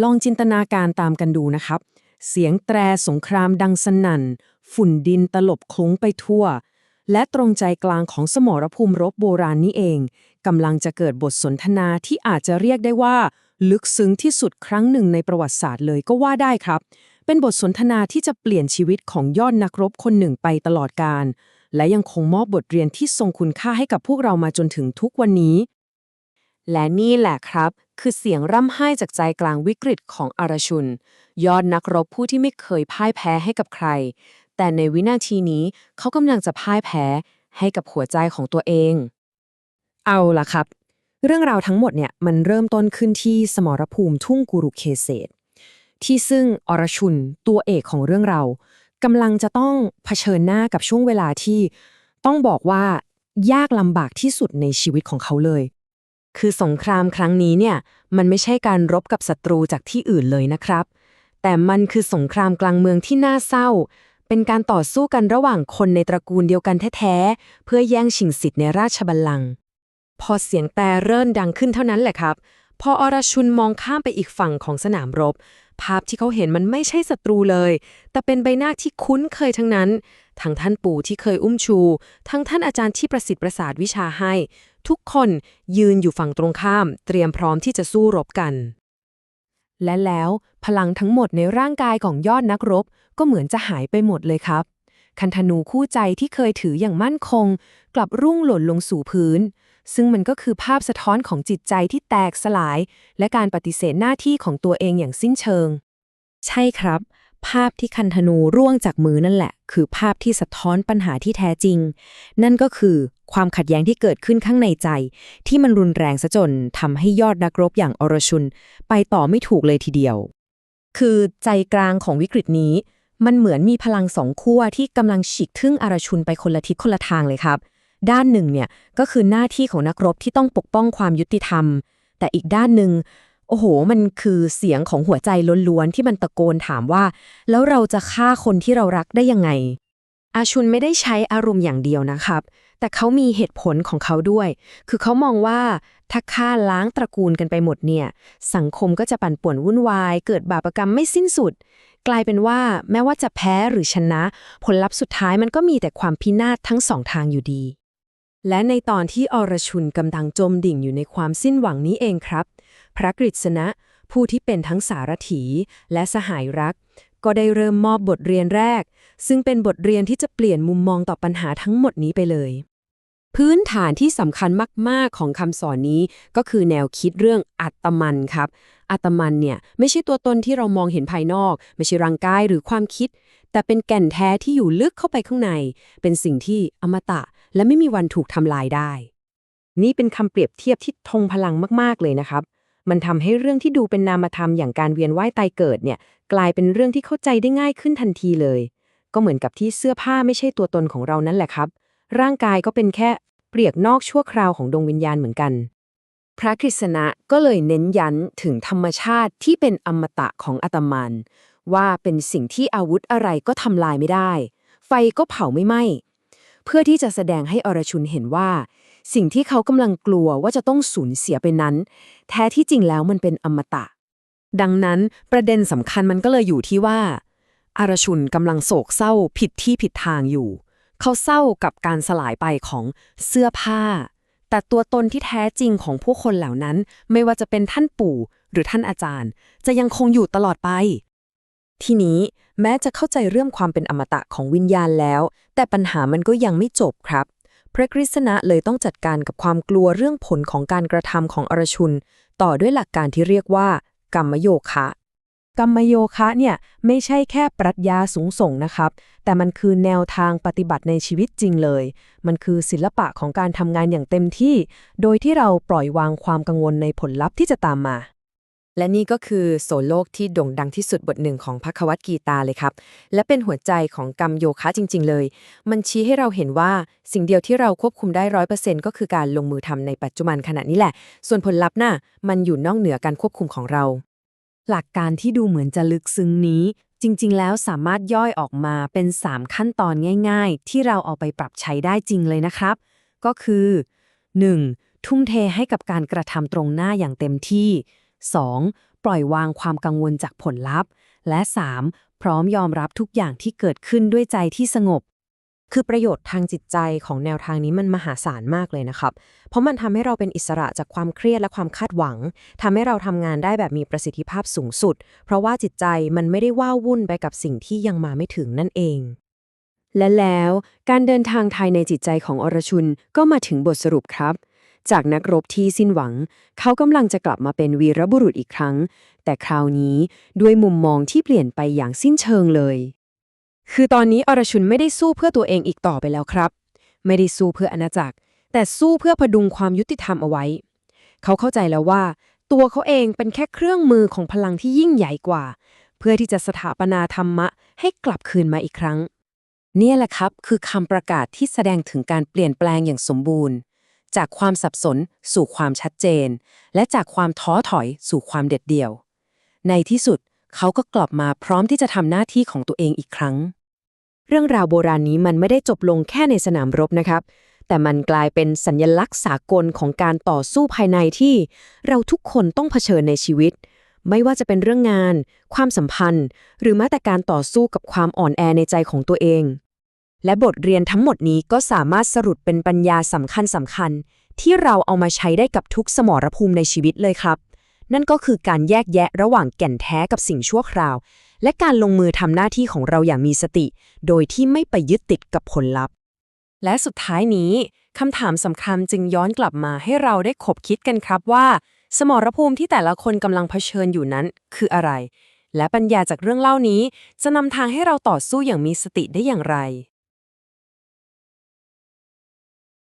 ลองจินตนาการตามกันดูนะครับ เสียงแตรสงครามดังสนั่น ฝุ่นดินตลบคลุ้งไปทั่ว และตรงใจกลางของสมรภูมิรบโบราณนี้เองกำลังจะเกิดบทสนทนาที่อาจจะเรียกได้ว่า ลึกซึ้งที่สุดครั้งหนึ่งในประวัติศาสตร์เลยก็ว่าได้ครับ เป็นบทสนทนาที่จะเปลี่ยนชีวิตของยอดนักรบคนหนึ่งไปตลอดกาลและยังคงมอบบทเรียนที่ทรงคุณค่าให้กับพวกเรามาจนถึงทุกวันนี้ และนี่แหละครับ คือเสียงร่ำไห้จากใจกลางวิกฤตของอารชุน ยอดนักรบผู้ที่ไม่เคยพ่ายแพ้ให้กับใคร แต่ในวินาทีนี้เขากำลังจะพ่ายแพ้ให้กับหัวใจของตัวเอง เอาล่ะครับ เรื่องราวทั้งหมดเนี่ยมันเริ่มต้นขึ้นที่สมรภูมิทุ่งกุรุเคเสตที่ซึ่งอรชุนตัวเอกของเรื่องเรากำลังจะต้องเผชิญหน้ากับช่วงเวลาที่ ต้องบอกว่ายากลำบากที่สุดในชีวิตของเขาเลย คือสงครามครั้งนี้เนี่ยมันไม่ใช่การรบกับศัตรูจากที่อื่นเลยนะครับ แต่มันคือสงครามกลางเมืองที่น่าเศร้า เป็นการต่อสู้กันระหว่างคนในตระกูลเดียวกันแท้ๆ เพื่อแย่งชิงสิทธิ์ในราชบัลลังก์พอเสียงแต่เริ่นดังขึ้นเท่านั้นแหละครับ พออรชุนมองข้ามไปอีกฝั่งของสนามรบ ภาพที่เขาเห็นมันไม่ใช่ศัตรูเลย แต่เป็นใบหน้าที่คุ้นเคยทั้งนั้น ทั้งท่านปู่ที่เคยอุ้มชู ทั้งท่านอาจารย์ที่ประสิทธิ์ประสาทวิชาให้ ทุกคนยืนอยู่ฝั่งตรงข้าม เตรียมพร้อมที่จะสู้รบกัน และแล้วพลังทั้งหมดในร่างกายของยอดนักรบ ก็เหมือนจะหายไปหมดเลยครับ คันธนูคู่ใจที่เคยถืออย่างมั่นคง กลับรุ่งหล่นลงสู่พื้น ซึ่งมันก็คือภาพสะท้อนของจิตใจที่แตกสลาย และการปฏิเสธหน้าที่ของตัวเองอย่างสิ้นเชิง ใช่ครับ ภาพที่คันธนูร่วงจากมือนั่นแหละ คือภาพที่สะท้อนปัญหาที่แท้จริง นั่นก็คือความขัดแย้งที่เกิดขึ้นข้างในใจ ที่มันรุนแรงซะจนทำให้ยอดนักรบอย่างอรชุน ไปต่อไม่ถูกเลยทีเดียว คือใจกลางของวิกฤตนี้ มันเหมือนมีพลังสองขั้วที่กำลังฉีกทึ่งอรชุนไปคนละทิศคนละทางเลยครับ ด้านหนึ่งเนี่ยก็คือหน้าที่ของนักรบที่ต้องปกป้องความยุติธรรม แต่อีกด้านหนึ่งโอ้โห มันคือเสียงของหัวใจล้วนๆที่มันตะโกนถามว่า แล้วเราจะฆ่าคนที่เรารักได้ยังไง อาชุนไม่ได้ใช้อารมณ์อย่างเดียวนะครับ แต่เขามีเหตุผลของเขาด้วย คือเขามองว่าถ้าฆ่าล้างตระกูลกันไปหมดเนี่ย สังคมก็จะปั่นป่วนวุ่นวาย เกิดบาปกรรมไม่สิ้นสุด กลายเป็นว่าแม้ว่าจะแพ้หรือชนะ ผลลัพธ์สุดท้ายมันก็มีแต่ความพินาศทั้งสองทางอยู่ดี และในตอนที่อรชุนกำลังจมดิ่งอยู่ในความสิ้นหวังนี้เองครับ พระกฤษณะ ผู้ที่เป็นทั้งสารถีและสหายรัก ก็ได้เริ่มมอบบทเรียนแรก ซึ่งเป็นบทเรียนที่จะเปลี่ยนมุมมองต่อปัญหาทั้งหมดนี้ไปเลย พื้นฐานที่สำคัญมาก ๆ ของคำสอนนี้ก็คือแนวคิดเรื่องอัตมันครับ อัตมันเนี่ยไม่ใช่ตัวตนที่เรามองเห็นภายนอก ไม่ใช่ร่างกายหรือความคิด แต่เป็นแก่นแท้ที่อยู่ลึกเข้าไปข้างใน เป็นสิ่งที่อมตะ และไม่มีวันถูกทำลายได้ นี่เป็นคำเปรียบเทียบที่ทงพลังมากๆเลยนะครับ มันทำให้เรื่องที่ดูเป็นนามธรรมอย่างการเวียนว่ายตายเกิดเนี่ย กลายเป็นเรื่องที่เข้าใจได้ง่ายขึ้นทันทีเลย ก็เหมือนกับที่เสื้อผ้าไม่ใช่ตัวตนของเรานั่นแหละครับ ร่างกายก็เป็นแค่เปลียกนอกชั่วคราวของดวงวิญญาณเหมือนกัน พระกฤษณะก็เลยเน้นยันถึงธรรมชาติที่เป็นอมตะของอาตมันว่าเป็นสิ่งที่อาวุธอะไรก็ทำลายไม่ได้ ไฟก็เผาไม่ไหม้ เพื่อที่จะแสดงให้อรชุนเห็นว่า สิ่งที่เขากำลังกลัวว่าจะต้องสูญเสียไปนั้น แท้ที่จริงแล้วมันเป็นอมตะ ดังนั้นประเด็นสำคัญมันก็เลยอยู่ที่ว่าอารชุนกำลังโศกเศร้าผิดที่ผิดทางอยู่ เขาเศร้ากับการสลายไปของเสื้อผ้า แต่ตัวตนที่แท้จริงของผู้คนเหล่านั้น ไม่ว่าจะเป็นท่านปู่หรือท่านอาจารย์ จะยังคงอยู่ตลอดไป ทีนี้แม้จะเข้าใจเรื่องความเป็นอมตะของวิญญาณแล้ว แต่ปัญหามันก็ยังไม่จบครับ พระกฤษณะเลยต้องจัดการกับความกลัวเรื่องผลของการกระทำของอรชุน ต่อด้วยหลักการที่เรียกว่า กรรมโยคะกรรมโยคะเนี่ยไม่ใช่แค่ปรัชญาสูงส่งนะครับ แต่มันคือแนวทางปฏิบัติในชีวิตจริงเลย มันคือศิลปะของการทำงานอย่างเต็มที่ โดยที่เราปล่อยวางความกังวลในผลลัพธ์ที่จะตามมา และนี่ก็คือโสโลกที่โด่งดังที่สุดบทหนึ่งของพระควัตกีตาเลยครับ และเป็นหัวใจของกรรมโยคะจริง ๆ เลย มันชี้ให้เราเห็นว่าสิ่งเดียวที่เราควบคุมได้ร้อยเปอร์เซ็นต์ก็คือการลงมือทำในปัจจุบันขณะนี้แหละ ส่วนผลลัพธ์น่ะมันอยู่นอกเหนือการควบคุมของเรา หลักการที่ดูเหมือนจะลึกซึ้งนี้ จริง ๆ แล้วสามารถย่อยออกมาเป็น 3 ขั้นตอนง่าย ๆ ที่เราเอาไปปรับใช้ได้จริงเลยนะครับ ก็คือ 1. ทุ่มเทให้กับการกระทำตรงหน้าอย่างเต็มที่ 2. ปล่อยวางความกังวลจากผลลัพธ์ และ 3. พร้อมยอมรับทุกอย่างที่เกิดขึ้นด้วยใจที่สงบ คือประโยชน์ทางจิตใจของแนวทางนี้มันมหาศาลมากเลยนะครับ เพราะมันทำให้เราเป็นอิสระจากความเครียดและความคาดหวังทำให้เราทำงานได้แบบมีประสิทธิภาพสูงสุด เพราะว่าจิตใจมันไม่ได้ว้าวุ่นไปกับสิ่งที่ยังมาไม่ถึงนั่นเองและแล้วการเดินทางไทยในจิตใจของอรชุนก็มาถึงบทสรุปครับ จากนักรบที่สิ้นหวัง เขากำลังจะกลับมาเป็นวีรบุรุษอีกครั้ง แต่คราวนี้ด้วยมุมมองที่เปลี่ยนไปอย่างสิ้นเชิงเลย คือตอนนี้อรชุนไม่ได้สู้เพื่อตัวเองอีกต่อไปแล้วครับ ไม่ได้สู้เพื่ออาณาจักร แต่สู้เพื่อพดุงความยุติธรรมเอาไว้ เขาเข้าใจแล้วว่า ตัวเขาเองเป็นแค่เครื่องมือของพลังที่ยิ่งใหญ่กว่า เพื่อที่จะสถาปนาธรรมะให้กลับคืนมาอีกครั้งเนี่ยแหละครับ คือคำประกาศที่แสดงถึงการเปลี่ยนแปลงอย่างสมบูรณ์ จากความสับสนสู่ความชัดเจน และจากความท้อถอยสู่ความเด็ดเดี่ยว ในที่สุดเขาก็กลับมาพร้อมที่จะทำหน้าที่ของตัวเองอีกครั้ง เรื่องราวโบราณนี้มันไม่ได้จบลงแค่ในสนามรบนะครับ แต่มันกลายเป็นสัญญลักษณ์สากลของการต่อสู้ภายในที่ เราทุกคนต้องเผชิญในชีวิต ไม่ว่าจะเป็นเรื่องงาน ความสัมพันธ์ หรือแม้แต่การต่อสู้กับความอ่อนแอในใจของตัวเอง และบทเรียนทั้งหมดนี้ก็สามารถสรุปเป็นปัญญาสำคัญสำคัญ ที่เราเอามาใช้ได้กับทุกสมรภูมิในชีวิตเลยครับ นั่นก็คือการแยกแยะระหว่างแก่นแท้กับสิ่งชั่วคราว และการลงมือทำหน้าที่ของเราอย่างมีสติ โดยที่ไม่ไปยึดติดกับผลลัพธ์ และสุดท้ายนี้คำถามสำคัญจึงย้อนกลับมาให้เราได้ขบคิดกันครับว่า สมรภูมิที่แต่ละคนกำลังเผชิญอยู่นั้น คืออะไร และปัญญาจากเรื่องเล่านี้ จะนำทางให้เราต่อสู้อย่างมีสติได้อย่างไร